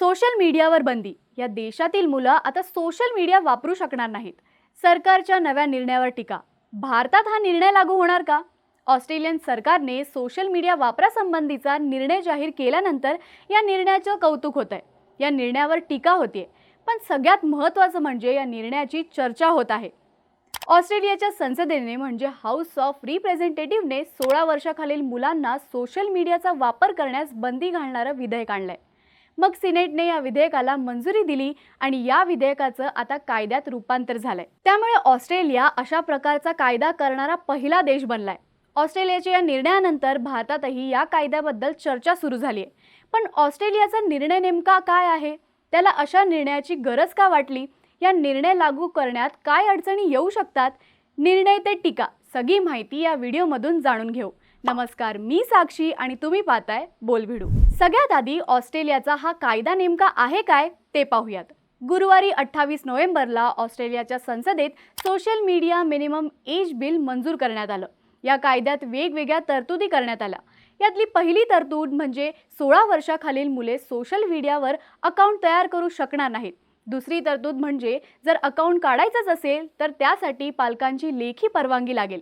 Social मीडियावर बंदी. या देशातील मुलं आता सोशल मीडिया वापरू शकणार नाहीत. सरकारच्या नव्या निर्णयावर टीका. भारतात हा निर्णय लागू होणार का? ऑस्ट्रेलियन सरकारने सोशल मीडिया वापरासंबंधीचा निर्णय जाहीर केल्यानंतर या निर्णयाचं कौतुक होत आहे या निर्णयावर टीका होतीये. पण सगळ्यात महत्त्वाचं म्हणजे या निर्णयाची चर्चा होत आहे. ऑस्ट्रेलियाच्या संसदेने म्हणजे हाऊस ऑफ रिप्रेझेंटेटिव्हने सोळा वर्षाखालील मुलांना सोशल मीडियाचा वापर करण्यास बंदी घालणारं विधेयक आणलं आहे मग सिनेटने या विधेयकाला मंजुरी दिली आणि या विधेयकाचं आता कायद्यात रूपांतर झालंय. त्यामुळे ऑस्ट्रेलिया अशा प्रकारचा कायदा करणारा पहिला देश बनलाय. ऑस्ट्रेलियाच्या या निर्णयानंतर भारतातही या कायद्याबद्दल चर्चा सुरू झाली आहे पण ऑस्ट्रेलियाचा निर्णय नेमका काय आहे? त्याला अशा निर्णयाची गरज का वाटली? या निर्णय लागू करण्यात काय अडचणी येऊ शकतात? निर्णय ते टीका. सगळी माहिती या व्हिडिओमधून जाणून घेऊ. नमस्कार मी साक्षी आणि तुम्ही पाहताय बोलभिडू. सगळ्यात आधी ऑस्ट्रेलियाचा हा कायदा नेमका आहे काय ते पाहूयात. गुरुवारी अठ्ठावीस नोव्हेंबरला ऑस्ट्रेलियाच्या संसदेत social media minimum age bill मंजूर करण्यात आलं. या कायद्यात वेगवेगळ्या तरतुदी करण्यात आल्या. यातली पहिली तरतूद म्हणजे सोळा वर्षाखालील मुले सोशल मीडियावर अकाउंट तयार करू शकणार नाहीत. दुसरी तरतूद म्हणजे जर अकाउंट काढायचंच असेल तर त्यासाठी पालकांची लेखी परवानगी लागेल.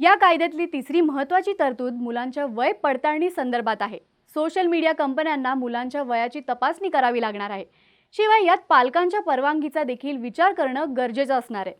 या कायद्यातली तिसरी महत्त्वाची तरतूद मुलांच्या वय पडताळणी संदर्भात आहे. सोशल मीडिया कंपन्यांना मुलांच्या वयाची तपासणी करावी लागणार आहे. शिवाय यात पालकांच्या परवानगीचा देखील विचार करणं गरजेचं असणार आहे.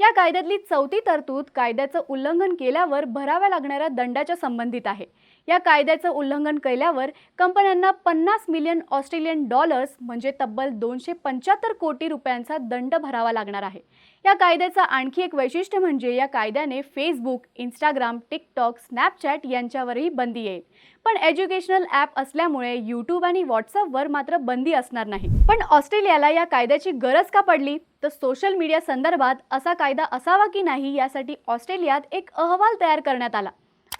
या कायद्यातली चौथी तरतूद कायद्याचं उल्लंघन केल्यावर भराव्या लागणाऱ्या दंडाच्या संबंधित आहे. या कायद्याचं उल्लंघन केल्यावर कंपन्यांना पन्नास मिलियन ऑस्ट्रेलियन डॉलर्स म्हणजे तब्बल दोनशे पंच्याहत्तर कोटी रुपयांचा दंड भरावा लागणार आहे. या कायद्याचं आणखी एक वैशिष्ट्य म्हणजे या कायद्याने फेसबुक इंस्टाग्राम टिकटॉक स्नॅपचॅट यांच्यावरही बंदी येईल. पण एज्युकेशनल ॲप असल्यामुळे यूट्यूब आणि व्हॉट्सअपवर मात्र बंदी असणार नाही. पण ऑस्ट्रेलियाला या कायद्याची गरज का पडली? तर सोशल मीडिया संदर्भात असा कायदा असावा की नाही यासाठी ऑस्ट्रेलियात एक अहवाल तयार करण्यात आला.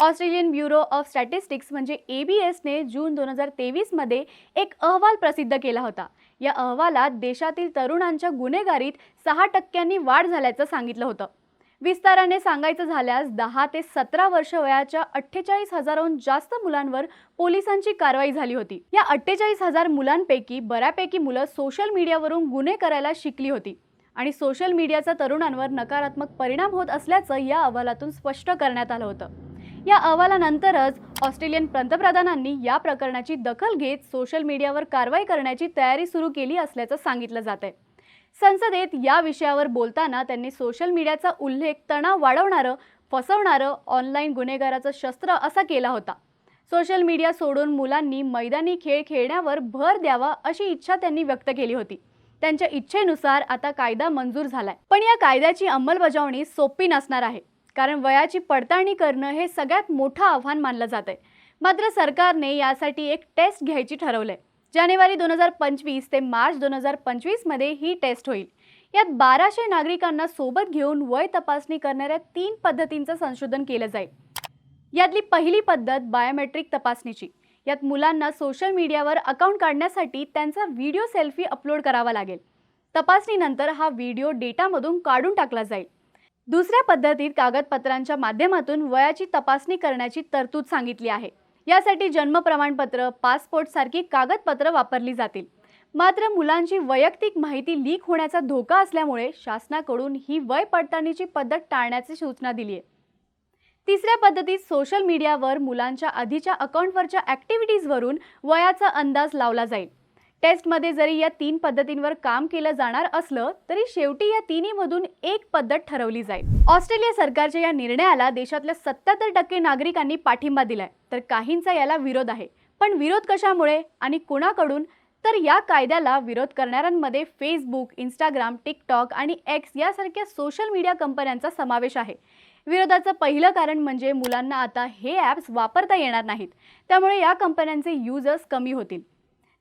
ऑस्ट्रेलियन ब्युरो ऑफ स्टॅटिस्टिक्स म्हणजे ए बी एसने जून दोन हजार तेवीसमध्ये एक अहवाल प्रसिद्ध केला होता. या अहवालात देशातील तरुणांच्या गुन्हेगारीत सहा टक्क्यांनी वाढ झाल्याचं सांगितलं होतं. विस्ताराने सांगायचं झाल्यास दहा ते सतरा वर्ष वयाच्या अठ्ठेचाळीस हजारहून जास्त मुलांवर पोलिसांची कारवाई झाली होती. या अठ्ठेचाळीस हजार मुलांपैकी बऱ्यापैकी मुलं सोशल मीडियावरून गुन्हे करायला शिकली होती आणि सोशल मीडियाचा तरुणांवर नकारात्मक परिणाम होत असल्याचं या अहवालातून स्पष्ट करण्यात आलं होतं. या अहवालानंतरच ऑस्ट्रेलियन पंतप्रधानांनी या प्रकरणाची दखल घेत सोशल मीडियावर कारवाई करण्याची तयारी सुरू केली असल्याचं सांगितलं जात आहे संसदेत या विषयावर बोलताना त्यांनी सोशल मीडियाचा उल्लेख तणाव वाढवणारं फसवणारं ऑनलाईन गुन्हेगाराचं शस्त्र असा केला होता. सोशल मीडिया सोडून मुलांनी मैदानी खेळ खेळण्यावर भर द्यावा अशी इच्छा त्यांनी व्यक्त केली होती. त्यांच्या इच्छेनुसार आता कायदा मंजूर झालाय. पण या कायद्याची अंमलबजावणी सोपी नसणार आहे. कारण वयाची पडताळणी करणं हे सगळ्यात मोठं आव्हान मानलं जात आहे मात्र सरकारने यासाठी एक टेस्ट घ्यायची ठरवलंय. जानेवारी दोन हजार पंचवीस ते मार्च दोन हजार पंचवीसमध्ये ही टेस्ट होईल. यात बाराशे नागरिकांना सोबत घेऊन वय तपासणी करणाऱ्या तीन पद्धतींचं संशोधन केलं जाईल. यातली पहिली पद्धत बायोमेट्रिक तपासणीची. यात मुलांना सोशल मीडियावर अकाउंट काढण्यासाठी त्यांचा व्हिडिओ सेल्फी अपलोड करावा लागेल. तपासणीनंतर हा व्हिडिओ डेटामधून काढून टाकला जाईल. दुसऱ्या पद्धतीत कागदपत्रांच्या माध्यमातून वयाची तपासणी करण्याची तरतूद सांगितली आहे. यासाठी जन्म प्रमाणपत्र पासपोर्ट सारखी कागदपत्र वापरली जातील. मात्र मुलांची वैयक्तिक माहिती लीक होण्याचा धोका असल्यामुळे शासनाकडून ही वय पडताळणीची पद्धत टाळण्याची सूचना दिली आहे तिसऱ्या पद्धतीत सोशल मीडियावर मुलांच्या आधीच्या अकाउंटवरच्या ॲक्टिव्हिटीजवरून वयाचा अंदाज लावला जाईल. टेस्टमध्ये जरी या तीन पद्धतींवर काम केलं जाणार असलं तरी शेवटी या तिन्हीमधून एक पद्धत ठरवली जाईल. ऑस्ट्रेलिया सरकारच्या या निर्णयाला देशातल्या सत्याहत्तर टक्के नागरिकांनी पाठिंबा दिलाय. तर काहींचा याला विरोध आहे. पण विरोध कशामुळे आणि कुणाकडून? तर या कायद्याला विरोध करणाऱ्यांमध्ये फेसबुक इंस्टाग्राम टिकटॉक आणि एक्स यासारख्या सोशल मीडिया कंपन्यांचा समावेश आहे. विरोधाचं पहिलं कारण म्हणजे मुलांना आता हे ॲप्स वापरता येणार नाहीत. त्यामुळे या कंपन्यांचे युजर्स कमी होतील.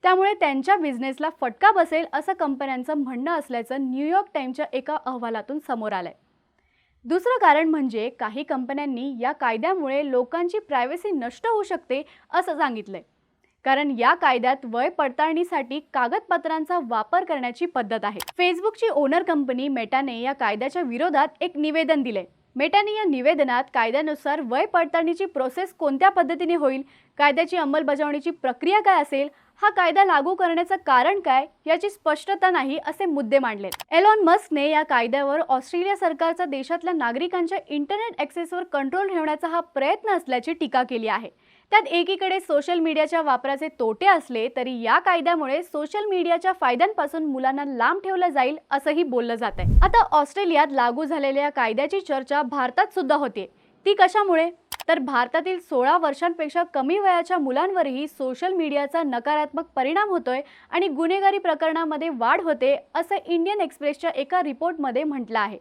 त्यामुळे त्यांच्या बिझनेसला फटका बसेल असं कंपन्यांचं म्हणणं असल्याचं न्यूयॉर्क टाईमच्या एका अहवालातून समोर आलंय. दुसरं कारण म्हणजे काही कंपन्यांनी या कायद्यामुळे लोकांची प्रायव्हसी नष्ट होऊ शकते असं सांगितलंय. कारण या कायद्यात वय पडताळणीसाठी कागदपत्रांचा वापर करण्याची पद्धत आहे. फेसबुकची ओनर कंपनी मेटाने या कायद्याच्या विरोधात एक निवेदन दिले मेटाने या निवेदनात कायद्यानुसार वय पडताळणीची प्रोसेस कोणत्या पद्धतीने होईल? कायद्याची अंमलबजावणीची प्रक्रिया काय असेल? हा कायदा लागू करण्याचं कारण काय याची स्पष्टता नाही असे मुद्दे मांडलेत. एलॉन मस्कने या कायद्यावर ऑस्ट्रेलिया सरकारचा देशातल्या नागरिकांच्या इंटरनेट ॲक्सेसवर कंट्रोल ठेवण्याचा हा प्रयत्न असल्याची टीका केली आहे. त्यात एकीकडे सोशल मीडियाच्या वापराचे तोटे असले तरी या कायद्यामुळे सोशल मीडियाच्या फायद्यांपासून मुलांना लांब ठेवलं जाईल असंही बोललं जात आहे आता ऑस्ट्रेलियात लागू झालेल्या या कायद्याची चर्चा भारतात सुद्धा होते. ती कशामुळे? तर भारतातील सोळा वर्षांपेक्षा कमी वयाच्या मुलांवरही सोशल मीडियाचा नकारात्मक परिणाम होतोय आणि गुन्हेगारी प्रकरणामध्ये वाढ होते असं इंडियन एक्सप्रेसच्या एका रिपोर्टमध्ये म्हटलं आहे.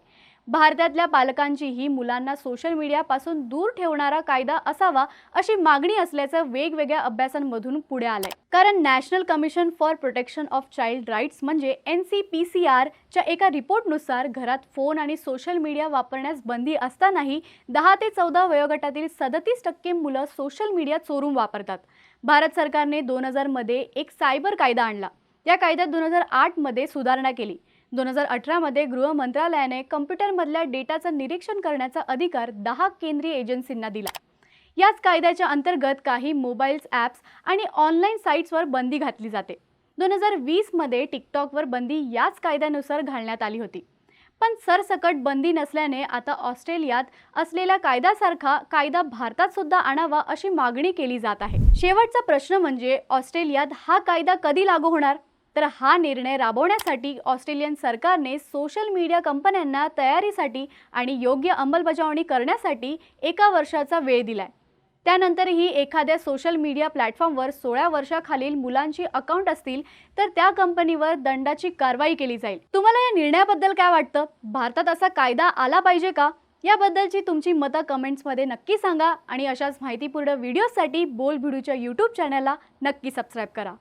भारतातल्या पालकांचीही मुलांना सोशल मीडियापासून दूर ठेवणारा कायदा असावा अशी मागणी असल्याचं वेगवेगळ्या अभ्यासांमधून पुढे आलंय. कारण national commission for protection of child rights म्हणजे एन सी पी सी आरच्या एका रिपोर्टनुसार घरात फोन आणि सोशल मीडिया वापरण्यास बंदी असतानाही दहा ते चौदा वयोगटातील सदतीस टक्के मुलं सोशल मीडिया चोरून वापरतात. भारत सरकारने दोन हजारमध्ये एक सायबर कायदा आणला. या कायद्यात दोन हजार आठमध्ये सुधारणा केली. दोन हजार अठरामध्ये गृह मंत्रालयाने कम्प्युटरमधल्या डेटाचं निरीक्षण करण्याचा अधिकार दहा केंद्रीय एजन्सींना दिला. याच कायद्याच्या अंतर्गत काही मोबाईल्स ॲप्स आणि ऑनलाईन साईट्सवर बंदी घातली जाते. दोन हजार वीसमध्ये टिकटॉकवर बंदी याच कायद्यानुसार घालण्यात आली होती. पण सरसकट बंदी नसल्याने आता ऑस्ट्रेलियात असलेल्या कायद्यासारखा कायदा भारतात सुद्धा आणावा अशी मागणी केली जात आहे. शेवटचा प्रश्न म्हणजे ऑस्ट्रेलियात हा कायदा कधी लागू होणार? तर हा निर्णय राबवण्यासाठी ऑस्ट्रेलियन सरकारने सोशल मीडिया कंपन्यांना तयारीसाठी आणि योग्य अंमलबजावणी करण्यासाठी एका वर्षाचा वेळ दिलाय. त्यानंतरही एखाद्या सोशल मीडिया प्लॅटफॉर्मवर सोळा वर्षाखालील मुलांची अकाउंट असतील तर त्या कंपनीवर दंडाची कारवाई केली जाईल. तुम्हाला या निर्णयाबद्दल काय वाटतं? भारतात असा कायदा आला पाहिजे का? याबद्दलची तुमची मतं कमेंट्समध्ये नक्की सांगा आणि अशाच माहितीपूर्ण व्हिडिओसाठी बोल भिडूच्या यूट्यूब चॅनलला नक्की सबस्क्राईब करा.